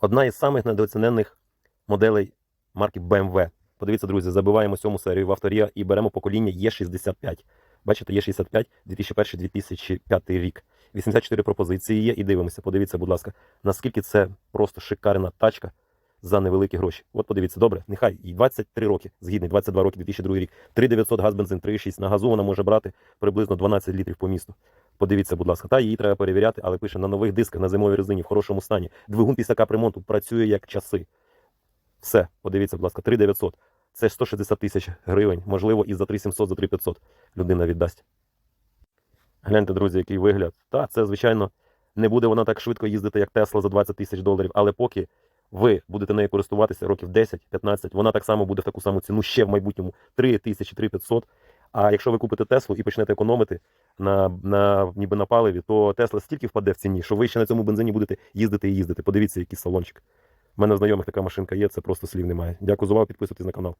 Одна із самих недооцінених моделей марки BMW. Подивіться, друзі, забиваємо сьому серію в авторія і беремо покоління Е65. Бачите, Е65 2001-2005 рік. 84 пропозиції є і дивимося. Подивіться, будь ласка, наскільки це просто шикарна тачка за невеликі гроші. От подивіться, добре, нехай і 23 роки, згідний, 22 роки, 2002 рік. 3900 газ бензин, 3,6. На газу вона може брати приблизно 12 літрів по місту. Подивіться, будь ласка, та її треба перевіряти, але пише на нових дисках, на зимовій резині, в хорошому стані. Двигун після капремонту працює як часи. Все, подивіться, будь ласка, 3900. Це 160 тисяч гривень, можливо, і за 3700, за 3500 людина віддасть. Гляньте, друзі, який вигляд. Та, це, звичайно, не буде вона так швидко їздити, як Тесла за 20 тисяч доларів, але поки ви будете нею користуватися років 10-15, вона так само буде в таку саму ціну ще в майбутньому 3 тисячі, 3500. А якщо ви купите Теслу і почнете економити на, на, ніби на паливі, то Тесла стільки впаде в ціні, що ви ще на цьому бензині будете їздити і їздити. Подивіться, який салончик. У мене в знайомих така машинка є, це просто слів немає. Дякую за увагу, підписуйтесь на канал.